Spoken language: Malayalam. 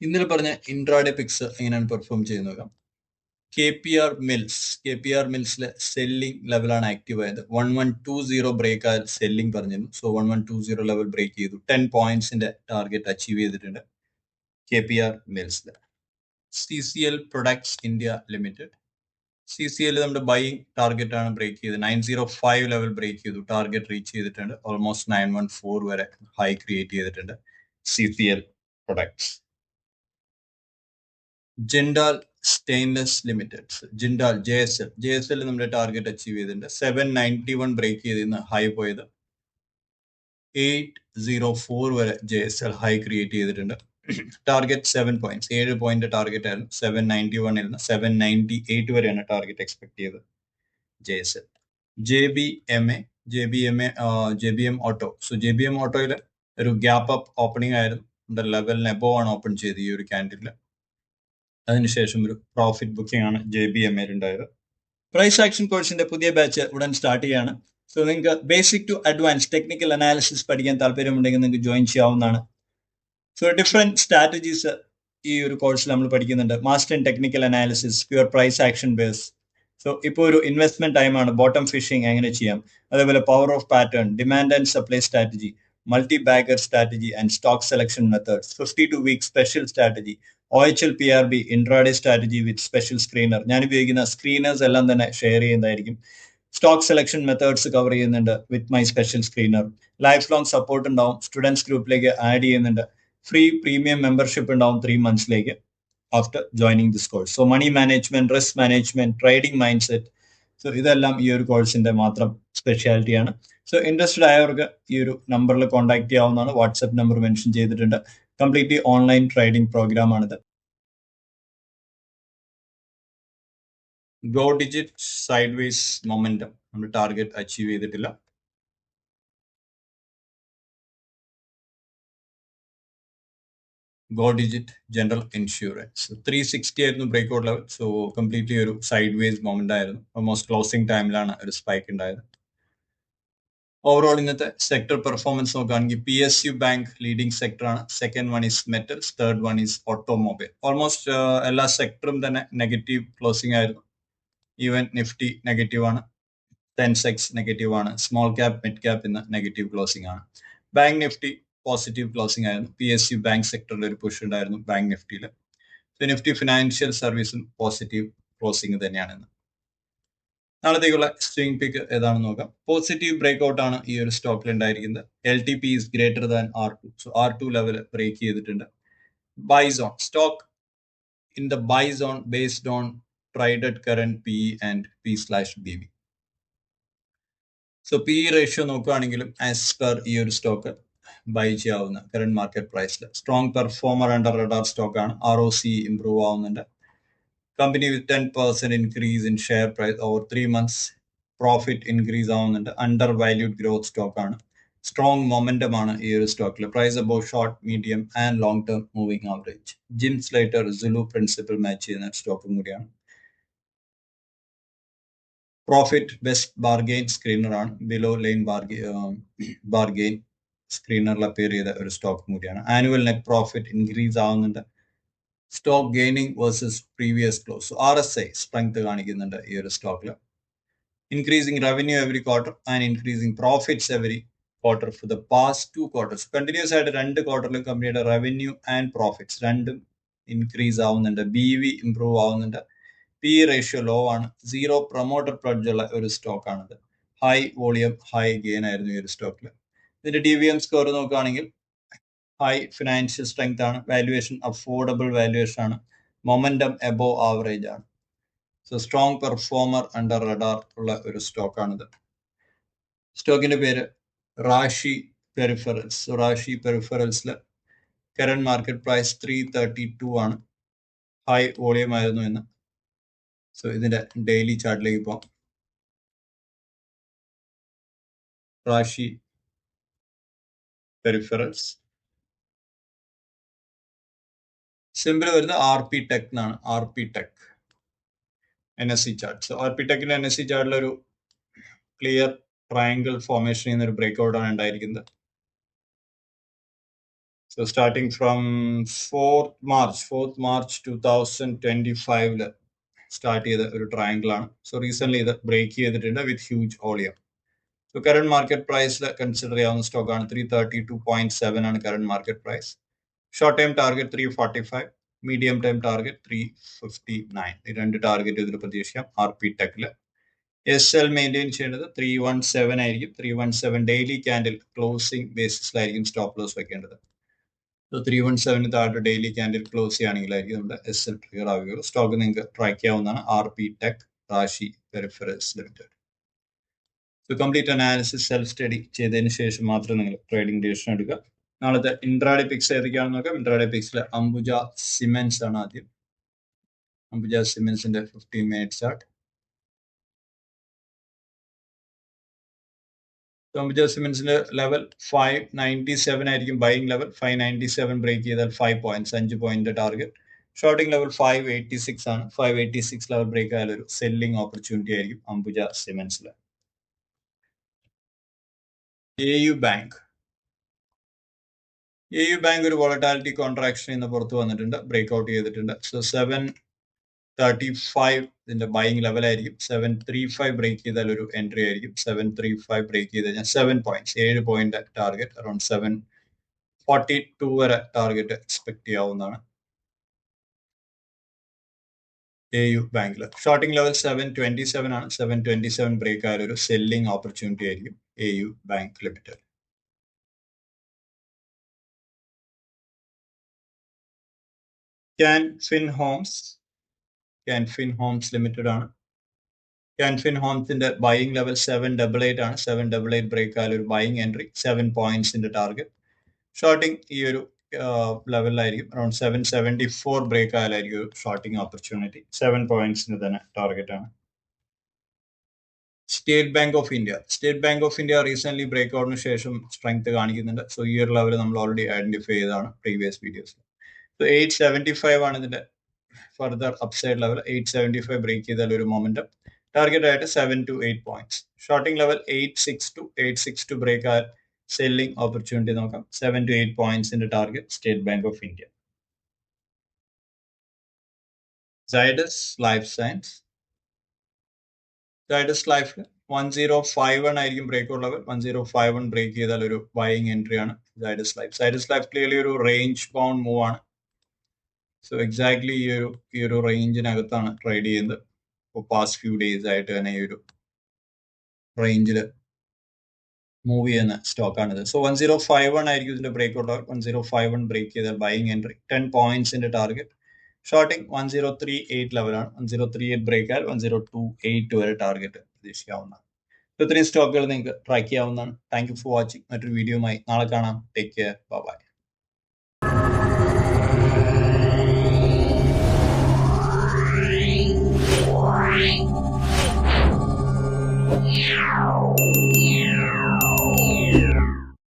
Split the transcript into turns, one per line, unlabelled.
ഇന്നലെ പറഞ്ഞ ഇൻട്രാഡേ പിക്സ് എങ്ങനെയാണ് പെർഫോം ചെയ്യുന്നത് K P R mills K P R മിൽസിലെ selling ലെവലാണ് ആക്റ്റീവ് ആയത്. One one two zero break ആയ സെല്ലിംഗ് പറഞ്ഞിരുന്നു. So one one two zero level break ചെയ്തു. ടെൻ പോയിന്റ്സിന്റെ ടാർഗറ്റ് അച്ചീവ് ചെയ്തിട്ടുണ്ട് K P R മിൽസിൽ C C L products India limited C C L നമ്മുടെ ബൈയിങ് ടാർഗറ്റ് ആണ് ബ്രേക്ക് ചെയ്തത് nine zero five level break ചെയ്തു. ടാർഗറ്റ് റീച്ച് ചെയ്തിട്ടുണ്ട്. ഓൾമോസ്റ്റ് നയൻ വൺ ഫോർ വരെ ഹൈ ക്രിയേറ്റ് ചെയ്തിട്ടുണ്ട് C C L products Jindal stainless limited Jindal J S L. J S L നമ്മുടെ ടാർഗറ്റ് അച്ചീവ് ചെയ്തിട്ടുണ്ട്. സെവൻ നയന്റി വൺ ബ്രേക്ക് ചെയ്ത് ഇന്ന് ഹൈ പോയത്. എയ്റ്റ് സീറോ ഫോർ വരെ J S L high create ചെയ്തിട്ടുണ്ട്. ടാർഗറ്റ് സെവൻ പോയിന്റ്സ് ഏഴ് പോയിന്റ് ടാർഗറ്റ് ആയിരുന്നു. സെവൻ നയന്റി വണ്ണിൽ നിന്ന് സെവൻ നയന്റി എയ്റ്റ് വരെയാണ് ടാർഗറ്റ് എക്സ്പെക്ട് ചെയ്തത് J S L. J B M A J B M A J B M auto so J B M ഓട്ടോയിൽ ഒരു ഗ്യാപ്പ് അപ്പ് ഓപ്പണിംഗ് ആയിരുന്നു. ലെവലിന് എബോ ആണ് ഓപ്പൺ ചെയ്തത് ഈ ഒരു ക്യാൻഡിലിൽ അതിനുശേഷം ഒരു പ്രോഫിറ്റ് ബുക്കിംഗ് ആണ് ജെ ബി എം എയിലുണ്ടായത്. പ്രൈസ് ആക്ഷൻ കോഴ്സിന്റെ പുതിയ ബാച്ച് ഉടൻ സ്റ്റാർട്ട് ചെയ്യാണ്. സോ നിങ്ങൾക്ക് basic to advance technical analysis പഠിക്കാൻ താല്പര്യമുണ്ടെങ്കിൽ നിങ്ങൾക്ക് ജോയിൻ ചെയ്യാവുന്നതാണ്. സോ ഡിഫറെന്റ് സ്ട്രാറ്റജീസ് ഈ ഒരു കോഴ്സിൽ നമ്മൾ പഠിക്കുന്നുണ്ട്. Master in technical analysis pure price action base so ഇപ്പോൾ ഒരു ഇൻവെസ്റ്റ്മെന്റ് ടൈമാണ് ബോട്ടം ഫിഷിംഗ് എങ്ങനെ ചെയ്യാം? അതേപോലെ power of pattern demand and supply strategy multi bagger strategy and stock selection methods fifty two week special strategy O H L P R B intraday strategy with special screener ഞാൻ ഉപയോഗിക്കുന്ന സ്ക്രീനേഴ്സ് എല്ലാം തന്നെ ഷെയർ ചെയ്യുന്നതായിരിക്കും. സ്റ്റോക്ക് സെലക്ഷൻ മെത്തേഡ്സ് കവർ ചെയ്യുന്നുണ്ട് with my special screener life long support ഉണ്ടാവും സ്റ്റുഡൻസ് ഗ്രൂപ്പിലേക്ക് ആഡ് ചെയ്യുന്നുണ്ട്. ഫ്രീ പ്രീമിയം മെമ്പർഷിപ്പ് ഉണ്ടാവും three മന്ത്സിലേക്ക് after joining this course so money management risk management trading mind set so ഇതെല്ലാം ഈ ഒരു കോഴ്സിന്റെ മാത്രം സ്പെഷ്യാലിറ്റിയാണ് സോ ഇൻട്രസ്റ്റഡ് ആയവർക്ക് ഈ ഒരു നമ്പറിൽ കോൺടാക്ട് ചെയ്യാവുന്നതാണ്. വാട്സപ്പ് നമ്പർ മെൻഷൻ ചെയ്തിട്ടുണ്ട്. കംപ്ലീറ്റ്ലി ഓൺലൈൻ ട്രേഡിംഗ് പ്രോഗ്രാം ആണിത്. Go Digit sideways momentum നമ്മൾ ടാർഗറ്റ് അച്ചീവ് ചെയ്തിട്ടില്ല. Go Digit general insurance three sixty ആയിരുന്നു break out level so completely ഒരു സൈഡ് വേസ് മൊമെന്റ് ആയിരുന്നു ഓൾമോസ്റ്റ് ക്ലോസിംഗ് ടൈമിലാണ് ഒരു സ്പൈക്ക് ഉണ്ടായത്. ഓവറോൾ ഇന്നത്തെ സെക്ടർ പെർഫോമൻസ് നോക്കുകയാണെങ്കിൽ P S U bank leading സെക്ടറാണ് second one is metals third one is automobile almost എല്ലാ സെക്ടറും തന്നെ നെഗറ്റീവ് ക്ലോസിംഗ് ആയിരുന്നു. ഈവൻ നിഫ്റ്റി നെഗറ്റീവ് ആണ്. സെൻസെക്സ് നെഗറ്റീവ് ആണ്. സ്മോൾ ക്യാപ് മിഡ് ക്യാപ് ഇന്ന് നെഗറ്റീവ് ക്ലോസിംഗ് ആണ്. ബാങ്ക് നിഫ്റ്റി പോസിറ്റീവ് ക്ലോസിംഗ് ആയിരുന്നു. പി എസ് യു ബാങ്ക് സെക്ടറിൽ ഒരു പുഷ് ഉണ്ടായിരുന്നു ബാങ്ക് നിഫ്റ്റിയിൽ നിഫ്റ്റി ഫിനാൻഷ്യൽ സർവീസും പോസിറ്റീവ് ക്ലോസിംഗ് തന്നെയാണ് ഇന്ന്. നാളത്തേക്കുള്ള സ്വിംഗ് പിക്ക് ഏതാണെന്ന് നോക്കാം. പോസിറ്റീവ് ബ്രേക്ക് ഔട്ട് ആണ് ഈ ഒരു സ്റ്റോക്കിൽ ഉണ്ടായിരിക്കുന്നത് L T P is greater than R two so R two level break ചെയ്തിട്ടുണ്ട്. Buy zone stock in the buy zone based on traded current P and P slash B B so P ratio നോക്കുകയാണെങ്കിലും ആസ് പെർ ഈ ഒരു സ്റ്റോക്ക് ബൈ ചെയ്യാവുന്ന കറന്റ് മാർക്കറ്റ് പ്രൈസിൽ strong performer under radar stock ആണ്. ആർ ഒ സി ഇംപ്രൂവ് ആവുന്നുണ്ട്. Company with ten percent increase in share price over three months profit increase ആവുന്നുണ്ട്. അണ്ടർ വാല്യൂഡ് ഗ്രോത്ത് സ്റ്റോക്ക് ആണ്. സ്ട്രോങ് മൊമെന്റം ആണ് ഈ ഒരു സ്റ്റോക്കിൽ price above short medium and long term moving average Jim Slater Zulu principle match ചെയ്യുന്ന സ്റ്റോക്കും കൂടിയാണ്. പ്രോഫിറ്റ് ബെസ്റ്റ് ബാർഗെയിൻ സ്ക്രീനർ ആണ്. ബിലോ ലൈൻ ബാർഗെയിൻ സ്ക്രീനറിൽ അപ്പിയർ ചെയ്ത ഒരു സ്റ്റോക്കും കൂടിയാണ്. ആനുവൽ നെറ്റ് പ്രോഫിറ്റ് ഇൻക്രീസ് ആവുന്നുണ്ട്. Stock gaining versus previous close R S I strength കാണിക്കുന്നുണ്ട് ഈ ഒരു സ്റ്റോക്കിൽ increasing revenue every quarter and increasing profits every quarter for the past two quarters continues ആയിട്ട് രണ്ട് ക്വാർട്ടറിലും കമ്പനിയുടെ റവന്യൂ ആൻഡ് പ്രോഫിറ്റ്സ് രണ്ടും ഇൻക്രീസ് ആവുന്നുണ്ട്. ബി വി ഇംപ്രൂവ് ആവുന്നുണ്ട്. പി റേഷ്യോ ലോ ആണ്. സീറോ പ്രൊമോട്ടർ പ്ലഡ്ജ് ഉള്ള ഒരു സ്റ്റോക്ക് ആണിത്. ഹൈ വോളിയം ഹൈ ഗെയിൻ ആയിരുന്നു ഈ ഒരു സ്റ്റോക്കിൽ ഇതിന്റെ ഡി വി എം സ്കോർ നോക്കുകയാണെങ്കിൽ ഹൈ ഫിനാൻഷ്യൽ സ്ട്രെങ്ത് ആണ്. വാല്യുവേഷൻ അഫോർഡബിൾ വാല്യുവേഷൻ ആണ്. മൊമെന്റം എബോ ആവറേജ് ആണ്. So strong performer under radar ഉള്ള ഒരു സ്റ്റോക്ക് ആണിത്. സ്റ്റോക്കിന്റെ പേര് Rashi peripherals Rashi പെരിഫറൽസിൽ current market price three thirty two ആണ്. ഹൈ വോളിയം ആയിരുന്നു എന്ന്. സോ ഇതിന്റെ ഡെയിലി ചാർട്ടിലേക്ക് പോകാം റാഷി പെരിഫറൽസ് സിമ്പിൾ വരുന്നത് ആർ പി ടെക് എന്നാണ് R P tech N S C chart so R P ടെക്കിന്റെ N S C ചാർട്ടിൽ ഒരു ക്ലിയർ ട്രയാങ്കിൾ ഫോർമേഷൻ ചെയ്യുന്ന ഒരു ബ്രേക്ക് ആണ് ഉണ്ടായിരിക്കുന്നത്. So starting from fourth March fourth March two thousand twenty ഫൈവിൽ സ്റ്റാർട്ട് ചെയ്ത ഒരു ട്രയാങ്കിൾ ആണ്. സോ റീസെന്റ് ഇത് ബ്രേക്ക് ചെയ്തിട്ടുണ്ട് with huge volume so current market പ്രൈസിൽ കൺസിഡർ ചെയ്യാവുന്ന സ്റ്റോക്ക് ആണ് three thirty two point seven ആണ് current market price short time target three forty five medium time target three fifty nine ഈ രണ്ട് ടാർഗറ്റ് ഇതിൽ പ്രതീക്ഷിക്കാം. ആർ പി ടെക്കിൽ എസ് എൽ മെയിന്റെയിൻ ചെയ്യേണ്ടത് ത്രീ വൺ സെവൻ ആയിരിക്കും. Three one seven daily candle closing ബേസിസിലായിരിക്കും stop loss വെക്കേണ്ടത്. ത്രീ വൺ സെവന് താഴെ ഡെയിലി ക്യാൻഡിൽ ക്ലോസ് ചെയ്യുകയാണെങ്കിലായിരിക്കും നമ്മുടെ എസ് എൽ ട്രിഗർ ആവുകയുള്ളൂ സ്റ്റോക്ക് നിങ്ങൾക്ക് ട്രാക്ക് ചെയ്യാവുന്നതാണ് R P tech Rashi peripherals limited so complete analysis self study ചെയ്തതിന് ശേഷം മാത്രം നിങ്ങൾ ട്രേഡിംഗ് ഡിസിഷൻ എടുക്കുക. നാളത്തെ ഇൻട്രാഡി പിക്സ് ഏതൊക്കെയാണെന്ന് നോക്കാം. ഇൻട്രാഡി പിക്സിൽ അംബുജ സിമെന്റ്സ് ആണ് ആദ്യം. അംബുജ സിമെന്റ്സിന്റെ ഫിഫ്റ്റീൻ മിനിറ്റ് ചാർട്ട് അംബുജ സിമെന്റ്സിന്റെ ലെവൽ ഫൈവ് നയന്റി സെവൻ ആയിരിക്കും buying level five ninety seven break ചെയ്താൽ ഫൈവ് പോയിന്റ്സ് അഞ്ച് point target shorting level five eighty six ആണ്. Five eighty six level break ആയാൽ ഒരു സെല്ലിംഗ് ഓപ്പർച്യൂണിറ്റി ആയിരിക്കും Ambuja സിമെന്റ്സിൽ A U bank A U bank ഒരു വോളറ്റാലിറ്റി കോൺട്രാക്ഷൻ ഇന്ന് പുറത്ത് വന്നിട്ടുണ്ട്. ബ്രേക്ക് ഔട്ട് ചെയ്തിട്ടുണ്ട്. സോ സെവൻ തേർട്ടി ഫൈവ് ഇതിന്റെ ബൈങ് ലെവലായിരിക്കും സെവൻ ത്രീ ഫൈവ് ബ്രേക്ക് ചെയ്താൽ ഒരു എൻട്രി ആയിരിക്കും. സെവൻ ത്രീ ഫൈവ് ബ്രേക്ക് ചെയ്ത് കഴിഞ്ഞാൽ സെവൻ പോയിന്റ്സ് ഏഴ് point target around seven forty two വരെ ടാർഗറ്റ് എക്സ്പെക്ട് ചെയ്യാവുന്നതാണ്. എ യു ബാങ്കിൽ shorting level seven twenty seven ആണ്. സെവൻ ട്വന്റി സെവൻ ബ്രേക്ക് ആയ ഒരു സെല്ലിംഗ് ഓപ്പർച്യൂണിറ്റി ആയിരിക്കും A U bank limited Canfin Homes can fin Homes limited ആണ്. Canfin ഹോംസിന്റെ buying level seven double eight ആണ്. സെവൻ ഡബിൾ എയ്റ്റ് ബ്രേക്ക് ആയാലും ഒരു ബൈയിങ് എൻട്രി സെവൻ പോയിന്റ്സിന്റെ ടാർഗറ്റ് ഷോർട്ടിംഗ് ഈ ഒരു ലെവലിലായിരിക്കും around seven seventy four break ആയാലായിരിക്കും ഒരു ഷോർട്ടിംഗ് ഓപ്പർച്യൂണിറ്റി സെവൻ പോയിന്റ്സിന് തന്നെ ടാർഗറ്റ് ആണ്. State Bank of India State Bank of India recent break ഔട്ടിന് ശേഷം സ്ട്രെങ്ത് കാണിക്കുന്നുണ്ട്. സോ ഈ ഒരു ലെവൽ നമ്മൾ ഓൾറെഡി ഐഡന്റിഫൈ ചെയ്താണ് പ്രീവിയസ് വീഡിയോസിൽ എയ്റ്റ് സെവന്റി ഫൈവ് ആണ് ഇതിന്റെ further upside level eight seventy five break ചെയ്താൽ ഒരു മൊമെന്റം ടാർഗറ്റ് ആയിട്ട് seven to eight points shorting level eight six two eight six two break ആയാൽ സെല്ലിംഗ് ഓപ്പർച്യൂണിറ്റി നോക്കാം. Seven to eight പോയിന്റ്സിന്റെ target State Bank of India Zydus Life Science Zydus ലൈഫിൽ വൺ സീറോ ഫൈവ് വൺ ആയിരിക്കും ബ്രേക്ക് ഉള്ളത് one zero five one break ചെയ്താൽ ഒരു ബൈയിങ് എൻട്രി ആണ് Zydus Life Zydus Life clearly ഒരു റേഞ്ച് ബൗണ്ട് മൂവ് ആണ്. സോ എക്സാക്ട്ലി ഈ ഒരു ഈ ഒരു റേഞ്ചിനകത്താണ് ട്രേഡ് ചെയ്യുന്നത്. ഇപ്പോൾ പാസ്റ്റ് ഫ്യൂ ഡേയ്സ് ആയിട്ട് തന്നെ ഈ ഒരു റേഞ്ചിൽ മൂവ് ചെയ്യുന്ന സ്റ്റോക്കാണിത് so one zero five one ആയിരിക്കും ഇതിന്റെ break out one zero five one break ചെയ്താൽ buying entry ten പോയിന്റ്സിന്റെ target shorting one zero three eight ലെവലാണ് one zero three eight break ആയാൽ വൺ സീറോ ടു എയ്റ്റ് വരെ ടാർഗറ്റ് പ്രതീക്ഷിക്കാവുന്നതാണ്. ഇത്രയും സ്റ്റോക്കുകൾ നിങ്ങൾക്ക് ട്രാക്ക് ചെയ്യാവുന്നതാണ്. താങ്ക് യു ഫോർ വാച്ചിങ് മറ്റൊരു വീഡിയോയുമായി നാളെ കാണാം. Take care bye 了